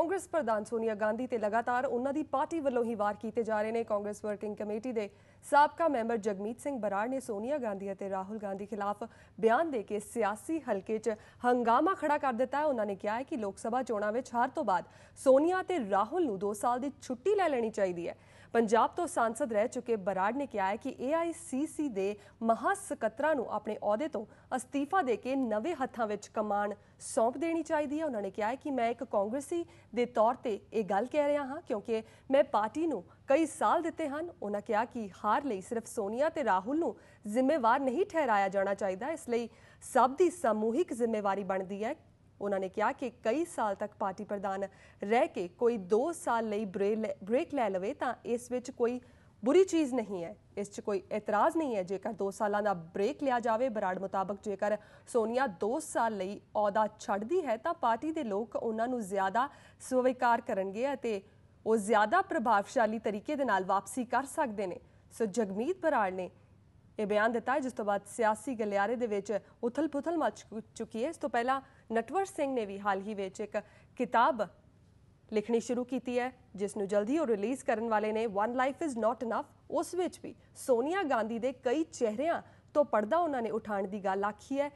ਕਾਂਗਰਸ ਪ੍ਰਧਾਨ ਸੋਨੀਆ ਗਾਂਧੀ ਤੇ ਲਗਾਤਾਰ ਉਹਨਾਂ ਦੀ ਪਾਰਟੀ ਵੱਲੋਂ ਹੀ ਵਾਰ ਕੀਤੇ ਜਾ ਰਹੇ ਨੇ। ਕਾਂਗਰਸ ਵਰਕਿੰਗ ਕਮੇਟੀ ਦੇ ਸਾਬਕਾ ਮੈਂਬਰ ਜਗਮੀਤ ਸਿੰਘ ਬਰਾੜ ਨੇ ਸੋਨੀਆ ਗਾਂਧੀ ਅਤੇ ਰਾਹੁਲ ਗਾਂਧੀ ਖਿਲਾਫ ਬਿਆਨ ਦੇ ਕੇ ਸਿਆਸੀ ਹਲਕੇ 'ਚ ਹੰਗਾਮਾ ਖੜਾ ਕਰ ਦਿੱਤਾ ਹੈ। ਉਹਨਾਂ ਨੇ ਕਿਹਾ ਹੈ ਕਿ ਲੋਕ ਸਭਾ ਚੋਣਾਂ ਵਿੱਚ ਹਾਰ ਤੋਂ ਬਾਅਦ ਸੋਨੀਆ ਤੇ ਰਾਹੁਲ ਨੂੰ 2 ਸਾਲ ਦੀ ਛੁੱਟੀ ਲੈ ਲੈਣੀ ਚਾਹੀਦੀ ਹੈ। ਪੰਜਾਬ ਤੋਂ ਸਾਂਸਦ ਰਹਿ ਚੁੱਕੇ ਬਰਾੜ ਨੇ ਕਿਹਾ ਹੈ ਕਿ ਏਆਈਸੀਸੀ ਦੇ ਮਹਾ ਸਕੱਤਰਾਂ ਨੂੰ ਆਪਣੇ ਅਹੁਦੇ ਤੋਂ ਅਸਤੀਫਾ ਦੇ ਕੇ ਨਵੇਂ ਹੱਥਾਂ ਵਿੱਚ ਕਮਾਨ ਸੌਂਪ ਦੇਣੀ ਚਾਹੀਦੀ ਹੈ। ਉਹਨਾਂ ਨੇ ਕਿਹਾ ਹੈ ਕਿ ਮੈਂ ਇੱਕ ਕਾਂਗਰਸੀ ਦੇ ਤੌਰ ਤੇ ਇਹ ਗੱਲ ਕਹਿ ਰਿਹਾ ਹਾਂ, ਕਿਉਂਕਿ ਮੈਂ ਪਾਰਟੀ ਨੂੰ ਕਈ ਸਾਲ ਦਿੱਤੇ ਹਨ। ਉਹਨਾਂ ਕਿਹਾ ਕਿ ਹਾਰ ਲਈ ਸਿਰਫ ਸੋਨੀਆ ਤੇ ਰਾਹੁਲ ਨੂੰ ਜ਼ਿੰਮੇਵਾਰ ਨਹੀਂ ਠਹਿਰਾਇਆ ਜਾਣਾ ਚਾਹੀਦਾ। ਇਸ ਲਈ ਸਭ ਦੀ ਸਮੂਹਿਕ ਜ਼ਿੰਮੇਵਾਰੀ ਬਣਦੀ ਹੈ। ਉਹਨਾਂ ਨੇ ਕਿਹਾ ਕਿ ਕਈ ਸਾਲ ਤੱਕ ਪਾਰਟੀ ਪ੍ਰਧਾਨ ਰਹਿ ਕੇ ਕੋਈ 2 ਸਾਲ ਲਈ ਬ੍ਰੇਕ ਲੈ ਲਵੇ ਤਾਂ ਇਸ ਵਿੱਚ ਕੋਈ ਬੁਰੀ ਚੀਜ਼ ਨਹੀਂ ਹੈ। ਇਸ 'ਚ ਕੋਈ ਇਤਰਾਜ਼ ਨਹੀਂ ਹੈ। ਜੇਕਰ 2 ਸਾਲਾਂ ਦਾ ਬ੍ਰੇਕ ਲਿਆ ਜਾਵੇ, ਬਰਾੜ ਮੁਤਾਬਕ ਜੇਕਰ ਸੋਨੀਆ 2 ਸਾਲ ਲਈ ਅਹੁਦਾ ਛੱਡਦੀ ਹੈ, ਤਾਂ ਪਾਰਟੀ ਦੇ ਲੋਕ ਉਹਨਾਂ ਨੂੰ ਜ਼ਿਆਦਾ ਸਵੀਕਾਰ ਕਰਨਗੇ ਅਤੇ ਉਹ ਜ਼ਿਆਦਾ ਪ੍ਰਭਾਵਸ਼ਾਲੀ ਤਰੀਕੇ ਦੇ ਨਾਲ ਵਾਪਸੀ ਕਰ ਸਕਦੇ ਨੇ। ਸੋ ਜਗਮੀਤ ਬਰਾੜ ਨੇ ਇਹ ਬਿਆਨ ਦਿੱਤਾ ਜਿਸ ਤੋਂ ਬਾਅਦ ਸਿਆਸੀ ਗਲਿਆਰੇ ਦੇ ਵਿੱਚ ਉਥਲ-ਪੁਥਲ ਮਚ ਚੁੱਕੀ ਹੈ। ਇਸ ਤੋਂ ਪਹਿਲਾਂ ਨਟਵਰ ਸਿੰਘ ਨੇ ਵੀ ਹਾਲ ਹੀ ਵਿੱਚ ਇੱਕ ਕਿਤਾਬ ਲਿਖਣੀ ਸ਼ੁਰੂ ਕੀਤੀ ਹੈ, ਜਿਸ ਨੂੰ ਜਲਦੀ ਉਹ ਰਿਲੀਜ਼ ਕਰਨ ਵਾਲੇ ਨੇ। One life is not enough ਉਸ ਵਿੱਚ ਵੀ ਸੋਨੀਆ ਗਾਂਧੀ ਦੇ ਕਈ ਚਿਹਰਿਆਂ ਤੋਂ ਪਰਦਾ ਉਹਨਾਂ ਨੇ ਉਠਾਉਣ ਦੀ ਗੱਲ ਆਖੀ ਹੈ।